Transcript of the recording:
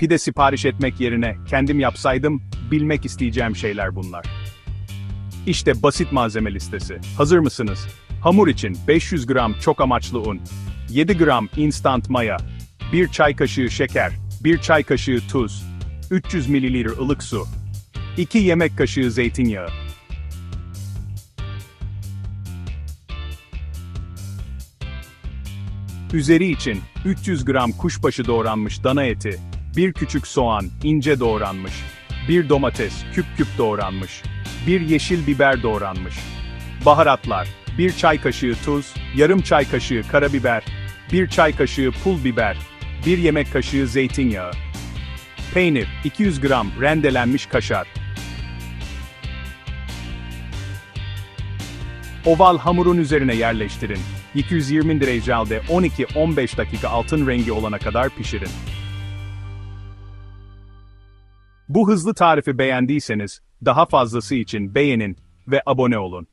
Pide sipariş etmek yerine kendim yapsaydım, bilmek isteyeceğim şeyler bunlar. İşte basit malzeme listesi. Hazır mısınız? Hamur için 500 gram çok amaçlı un, 7 gram instant maya, 1 çay kaşığı şeker, 1 çay kaşığı tuz, 300 ml ılık su, 2 yemek kaşığı zeytinyağı. Üzeri için 300 gram kuşbaşı doğranmış dana eti, 1 küçük soğan ince doğranmış, 1 domates küp küp doğranmış, 1 yeşil biber doğranmış. Baharatlar 1 çay kaşığı tuz, yarım çay kaşığı karabiber, 1 çay kaşığı pul biber, 1 yemek kaşığı zeytinyağı. Peynir 200 gram rendelenmiş kaşar. Oval hamurun üzerine yerleştirin. 220 derecede 12-15 dakika altın rengi olana kadar pişirin. Bu hızlı tarifi beğendiyseniz, daha fazlası için beğenin ve abone olun.